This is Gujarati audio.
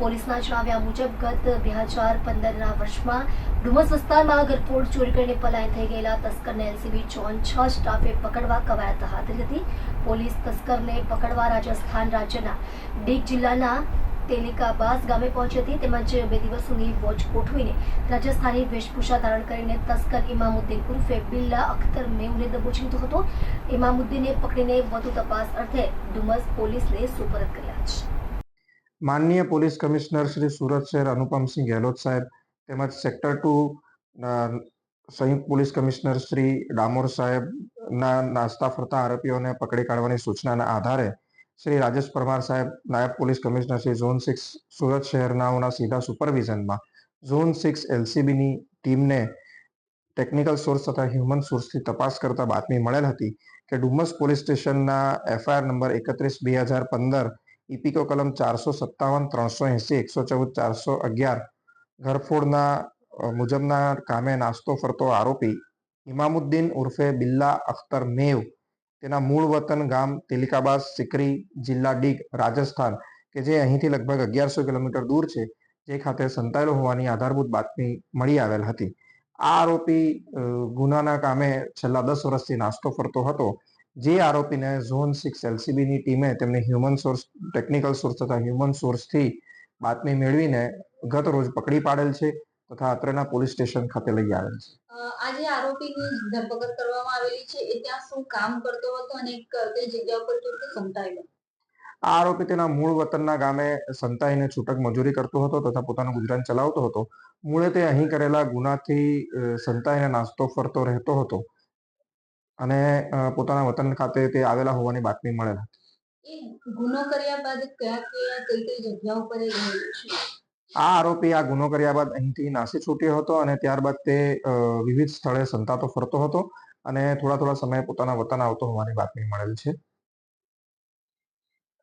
પોલીસના જણાવ્યા મુજબ, ગત બે હજાર પંદરના વર્ષમાં ડુમસ વિસ્તારમાં ઘરફોડ ચોરી કરીને પલાયન થઈ ગયેલા તસ્કરને એલસીબી જોન છ સ્ટાફે પકડવા કવાયત હાથ લીધી પોલીસ તસ્કરને પકડવા રાજસ્થાન રાજ્યના ડીગ જિલ્લાના તેલિકાબાસ ગામે પહોંચી હતી. તેમજ બે દિવસ સુધી વોચ ગોઠવીને રાજસ્થાની વેશભૂષા ધારણ કરીને તસ્કર ઇમામુદ્દીન ઉર્ફે બિલ્લા અખ્તર મેઉને દબોચી લીધો હતો. ઇમામુદ્દીને પકડીને વધુ તપાસ અર્થે ડુમસ પોલીસને સુપરત કર્યા છે. માનનીય પોલીસ કમિશનર શ્રી સુરત શહેર અનુપમસિંહ ગેહલોત સાહેબ, તેમજ સેક્ટર ટુ સંયુક્ત પોલીસ કમિશનર શ્રી ડામોર સાહેબના નાસ્તા ફરતા આરોપીઓને પકડી કાઢવાની સૂચનાના આધારે શ્રી રાજેશ પરમાર સાહેબ, નાયબ police commissioner Shri zone six Surat શહેરનાઓના સીધા સુપરવિઝનમાં. ઝોન સિક્સ એલસીબીની ટીમને ટેકનિકલ સોર્સ તથા હ્યુમન સોર્સથી તપાસ કરતા બાતમી મળેલ હતી કે ડુમસ પોલીસ સ્ટેશનના એફઆઈઆર નંબર એકત્રીસ બે હજાર પંદર ઇપિકો કલમ ચારસો સત્તાવન, ત્રણસો એંસી એકસો ચૌદ, ચારસો અગિયાર ઘરફોડના મુજબના કામે નાસ્તો ફરતો આરોપી ઇમામુદ્દીન ઉર્ફે બિલ્લા અખ્તર મેવ, તેના મૂળ વતન ગામ તેલિકાબાદ, સિકરી જિલ્લા ડીગ, રાજસ્થાન, કે જે અહીંથી લગભગ અગિયારસો કિલોમીટર દૂર છે, જે ખાતે સંતાયેલો હોવાની આધારભૂત બાતમી મળી આવેલ હતી. આ આરોપી ગુનાના કામે છેલ્લા દસ વર્ષથી નાસ્તો ફરતો હતો. જે આરોપીને ઝોન સિક્સ એલસીબીની ટીમે તેમની હ્યુમન સોર્સ ટેકનિકલ સોર્સ તથા હ્યુમન સોર્સથી બાતમી મેળવીને ગત રોજ પકડી પાડેલ છે તથા અત્રેના પોલીસ સ્ટેશન ખાતે લઈ આવેલ છે. આજે આરોપીની ધરપકડ કરવામાં આવેલી છે એ ત્યાં શું કામ કરતો હતો અને કઈ જગ્યા પર રીતે સંતાયેલો? આ આરોપી તેના મૂળ વતનના ગામે સંતાઈને છૂટક મજૂરી કરતો હતો તથા પોતાનું ગુજરાન ચલાવતો હતો. મૂળે તે અહીં કરેલા ગુનાથી સંતાઈને નાસ્તો ફરતો રહેતો હતો. અને પોતાના વતન ખાતે તે આવેલા હોવાની બાતમી મળેલ હતી. ગુનો કર્યા બાદ કયા કયા કઈ કઈ જગ્યા ઉપર એ રહેલો છે? આ આરોપી આ ગુનો કર્યા બાદ અહીંથી નાસી છૂટ્યો હતો અને ત્યારબાદ તે વિવિધ સ્થળે સંતાતો ફરતો હતો અને થોડા થોડા સમયે પોતાના વતન આવતો હોવાની બાતમી મળેલ છે.